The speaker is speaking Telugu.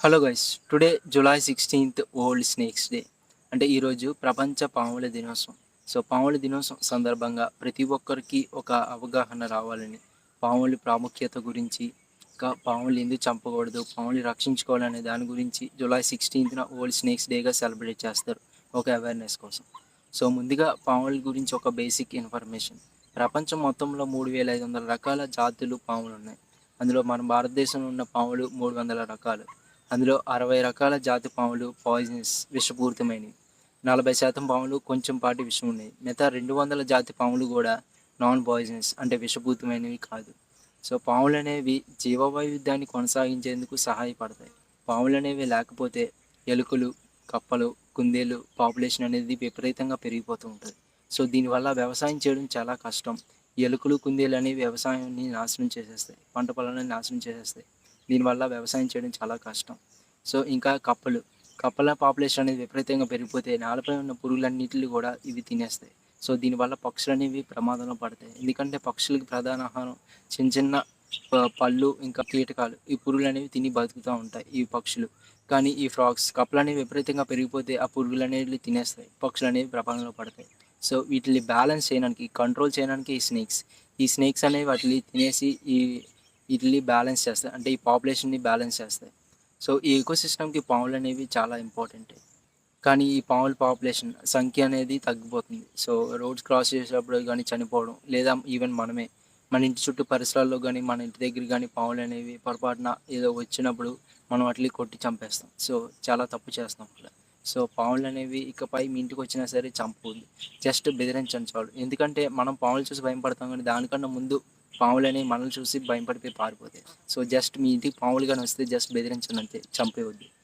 Hello guys today July sixteenth world snakes day అంటే ఈరోజు ప్రపంచ పాముల దినోత్సవం. సో పాముల దినోత్సవం సందర్భంగా ప్రతి ఒక్కరికి ఒక అవగాహన రావాలని పాముల ప్రాముఖ్యత గురించి ఇంకా పాములు ఎందుకు చంపకూడదు పాములు రక్షించుకోవాలనే దాని గురించి జూలై సిక్స్టీన్త్న ఓల్డ్ స్నేక్స్ డేగా సెలబ్రేట్ చేస్తారు ఒక అవేర్నెస్ కోసం. సో ముందుగా పాముల గురించి ఒక బేసిక్ ఇన్ఫర్మేషన్ ప్రపంచం మొత్తంలో మూడు వేల ఐదు వందల రకాల జాతులు పాములు ఉన్నాయి. అందులో మన భారతదేశంలో ఉన్న పాములు మూడు వందల రకాలు. అందులో అరవై రకాల జాతి పాములు పాయిజనస్ విషపూరితమైనవి. నలభై శాతం పాములు కొంచెం పాటి విషం ఉన్నాయి మిగతా రెండు వందల జాతి పాములు కూడా నాన్ పాయిజనస్ అంటే విషపూరితమైనవి కాదు. సో పాములు అనేవి జీవవైవిధ్యాన్ని కొనసాగించేందుకు సహాయపడతాయి. పాములు అనేవి లేకపోతే ఎలుకలు కప్పలు కుందేలు పాపులేషన్ అనేది విపరీతంగా పెరిగిపోతూ ఉంటుంది. సో దీనివల్ల వ్యవసాయం చేయడం చాలా కష్టం. ఎలుకలు కుందేలు అనేవి వ్యవసాయాన్ని నాశనం చేసేస్తాయి. పంట పొలాన్ని నాశనం చేసేస్తాయి. దీనివల్ల వ్యవసాయం చేయడం చాలా కష్టం. సో ఇంకా కప్పలు. కప్పల పాపులేషన్ అనేది విపరీతంగా పెరిగిపోతే నేలపై ఉన్న పురుగులన్నిటిని కూడా ఇవి తినేస్తాయి. సో దీనివల్ల పక్షులు అనేవి ప్రమాదంలో పడతాయి. ఎందుకంటే పక్షులకి ప్రధాన ఆహారం చిన్న చిన్న పళ్ళు ఇంకా కీటకాలు. ఈ పురుగులు అనేవి తిని బతుకుతూ ఉంటాయి ఈ పక్షులు. కానీ ఈ ఫ్రాక్స్ కప్పలు అనేవి విపరీతంగా పెరిగిపోతే ఆ పురుగులు అనేవి తినేస్తాయి. పక్షులు అనేవి ప్రమాదంలో పడతాయి. సో వీటిని బ్యాలెన్స్ చేయడానికి కంట్రోల్ చేయడానికి ఈ స్నేక్స్. ఈ స్నేక్స్ అనేవి వాటిని తినేసి ఈ వీటిని బ్యాలెన్స్ చేస్తాయి. అంటే ఈ పాపులేషన్ని బ్యాలెన్స్ చేస్తాయి. సో ఈ ఎకోసిస్టమ్కి పాములు అనేవి చాలా ఇంపార్టెంట్. కానీ ఈ పాముల పాపులేషన్ సంఖ్య అనేది తగ్గిపోతుంది. సో రోడ్స్ క్రాస్ చేసేటప్పుడు కానీ చనిపోవడం లేదా ఈవెన్ మనమే మన ఇంటి చుట్టూ పరిసరాల్లో కానీ మన ఇంటి దగ్గర కానీ పాములు అనేవి పొరపాటున ఏదో వచ్చినప్పుడు మనం వాటిని కొట్టి చంపేస్తాం. సో చాలా తప్పు చేస్తాం అట్లా. సో పాములు అనేవి ఇకపై మీ ఇంటికి వచ్చినా సరే చంపకూడదు. జస్ట్ బెదిరించండి చాలు. ఎందుకంటే మనం పాములు చూసి భయపడతాం కానీ దానికన్నా ముందు పాములు అనేవి మనల్ని చూసి భయపడిపోయి పారిపోతాయి. సో జస్ట్ మీ ఇంటికి పాములు కానీ వస్తే జస్ట్ బెదిరించండి అంతే. చంపేయవద్దు